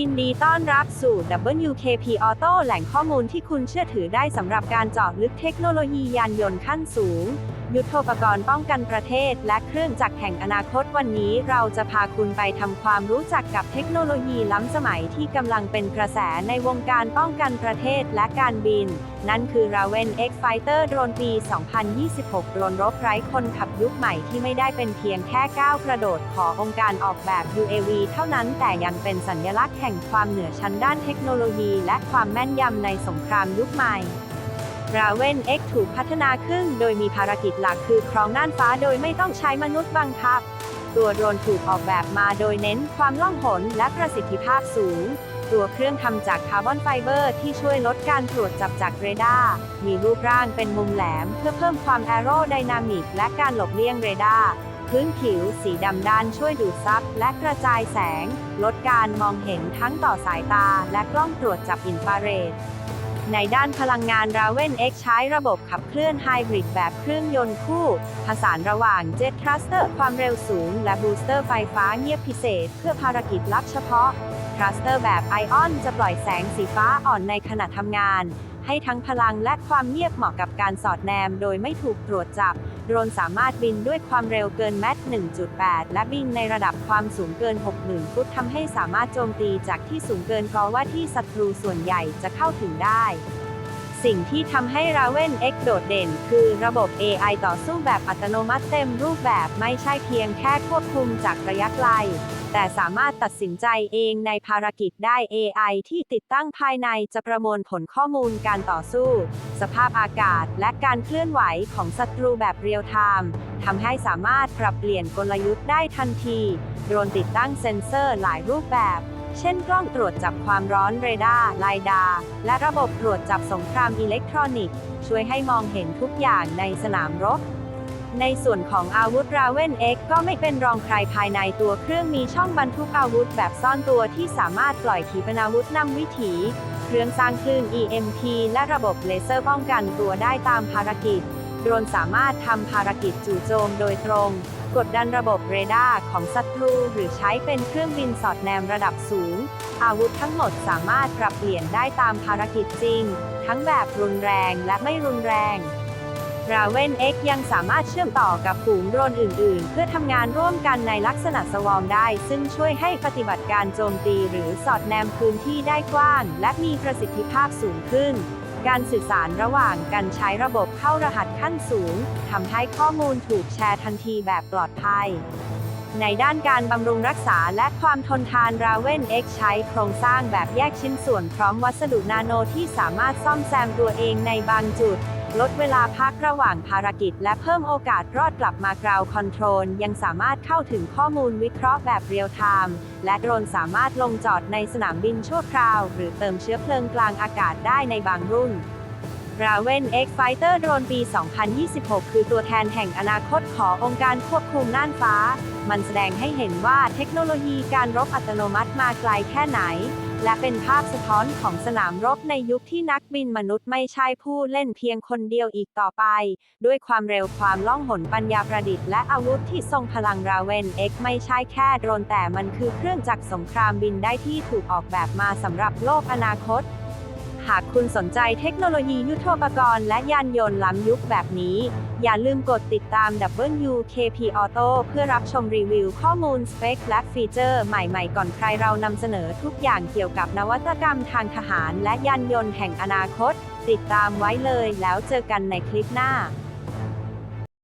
ยินดีต้อนรับสู่ WKP Auto แหล่งข้อมูลที่คุณเชื่อถือได้สำหรับการเจาะลึกเทคโนโลยียานยนต์ขั้นสูง ยุทโธปกรณ์ป้องกันประเทศ และเครื่องจักรแห่งอนาคตวันนี้ เราจะพาคุณไปทำความรู้จักกับเทคโนโลยีล้ำสมัยที่กำลังเป็นกระแสในวงการป้องกันประเทศและการบิน นั่นคือ Raven X Fighter โดรนปี 2026 โดรนรบไร้คนขับยุคใหม่ที่ไม่ได้เป็นเพียงแค่ก้าวกระโดดขององค์การออกแบบ UAV เท่านั้นแต่ยังเป็นสัญลักษณ์แห่งความเหนือชั้นด้านเทคโนโลยี และความแม่นยำในสงครามยุคใหม่ Raven X ถูกพัฒนาขึ้น โดยมีภารกิจหลักคือครองน่านฟ้าโดยไม่ต้องใช้มนุษย์บังคับ ตัวโดรนถูกออกแบบมาโดยเน้นความล่องหนและประสิทธิภาพสูง ตัวเครื่องทำจากคาร์บอนไฟเบอร์ที่ช่วยลดการตรวจจับจากเรดาร์ มีรูปร่างเป็นมุมแหลม เพื่อเพิ่มความแอโรไดนามิกและการหลบเลี่ยงเรดาร์พื้นผิวสีดำด้านช่วยดูดซับและกระจายแสง ลดการมองเห็นทั้งต่อสายตาและกล้องตรวจจับอินฟราเรด ในด้านพลังงานราเวนเอ็กใช้ระบบขับเคลื่อนไฮบริดแบบเครื่องยนต์คู่ ผสานระหว่างเจ็ตทรัสเตอร์ความเร็วสูง และบูสเตอร์ไฟฟ้าเงียบพิเศษ เพื่อภารกิจลับเฉพาะ ทรัสเตอร์แบบไอออนจะปล่อยแสงสีฟ้าอ่อนในขณะทำงาน ให้ทั้งพลังและความเงียบเหมาะกับการสอดแนม โดยไม่ถูกตรวจจับ โดรนสามารถบินด้วยความเร็วเกินแมท 1.8 และบินในระดับความสูงเกิน 60,000 ฟุตทำให้สามารถโจมตีจากที่สูงเกินกว่าที่ศัตรูส่วนใหญ่จะเข้าถึงได้ สิ่งที่ทำให้ Raven X โดดเด่น คือระบบ AI ต่อสู้แบบอัตโนมัติเต็มรูปแบบไม่ใช่เพียงแค่ควบคุมจากระยะไกล แต่สามารถตัดสินใจเองในภารกิจได้ AI ที่ติดตั้งภายในจะประมวลผลข้อมูลการต่อสู้ สภาพอากาศ และการเคลื่อนไหวของศัตรูแบบเรียลไทม์ทำให้สามารถปรับเปลี่ยนกลยุทธ์ได้ทันที โดรนติดตั้งเซ็นเซอร์หลายรูปแบบ เช่นกล้องตรวจจับความร้อนเรดาร์ไลดาร์และระบบตรวจจับสงครามอิเล็กทรอนิกส์ ช่วยให้มองเห็นทุกอย่างในสนามรบ ในส่วนของอาวุธ Raven X ก็ไม่เป็นรองใครภายในตัวเครื่องมีช่องบรรทุกอาวุธแบบซ่อนตัวที่สามารถปล่อยขีปนาวุธนำวิถี เครื่องสร้างคลื่น EMP และระบบเลเซอร์ป้องกันตัวได้ตามภารกิจโดรนสามารถทำภารกิจจู่โจมโดยตรง กดดันระบบเรดาร์ของศัตรูหรือใช้เป็นเครื่องบินสอดแนมระดับสูง อาวุธทั้งหมดสามารถปรับเปลี่ยนได้ตามภารกิจจริง ทั้งแบบรุนแรงและไม่รุนแรง Raven X ยังสามารถเชื่อมต่อกับฝูงโดรนอื่น ๆ เพื่อทำงานร่วมกันในลักษณะสวอมได้ ซึ่งช่วยให้ปฏิบัติการโจมตีหรือสอดแนมพื้นที่ได้กว้าง และมีประสิทธิภาพสูงขึ้น การสื่อสารระหว่างกันใช้ระบบเข้ารหัสขั้นสูงทำให้ข้อมูลถูกแชร์ทันทีแบบปลอดภัย ในด้านการบำรุงรักษาและความทนทานราเวน X ใช้โครงสร้างแบบแยกชิ้นส่วนพร้อมวัสดุนาโนที่สามารถซ่อมแซมตัวเองในบางจุด ลดเวลาพักระหว่างภารกิจ และเพิ่มโอกาสรอดกลับมากราวคอนโทรล ยังสามารถเข้าถึงข้อมูลวิเคราะห์แบบเรียลไทม์และโดรนสามารถลงจอดในสนามบินชั่วคราว หรือเติมเชื้อเพลิงกลางอากาศได้ในบางรุ่น Raven X Fighter โดรนปี 2026 คือตัวแทนแห่งอนาคตขององค์การควบคุมน่านฟ้า มันแสดงให้เห็นว่าเทคโนโลยีการรบอัตโนมัติมาไกลแค่ไหน และเป็นภาพสะท้อนของสนามรบในยุคที่นักบินมนุษย์ไม่ใช่ผู้เล่นเพียงคนเดียวอีกต่อไป ด้วยความเร็วความล่องหนปัญญาประดิษฐ์และอาวุธที่ทรงพลังราเวนเอ็กไม่ใช่แค่โดรนแต่มันคือเครื่องจักรสงครามบินได้ที่ถูกออกแบบมาสำหรับโลกอนาคต หากคุณสนใจเทคโนโลยียุทโธปกรณ์และยานยนต์ล้ำยุคแบบนี้ อย่าลืมกดติดตาม WKP Auto เพื่อรับชมรีวิวข้อมูลสเปคและฟีเจอร์ใหม่ๆ ก่อนใครเรานำเสนอทุกอย่างเกี่ยวกับนวัตกรรมทางทหารและยานยนต์แห่งอนาคต ติดตามไว้เลยแล้วเจอกันในคลิปหน้า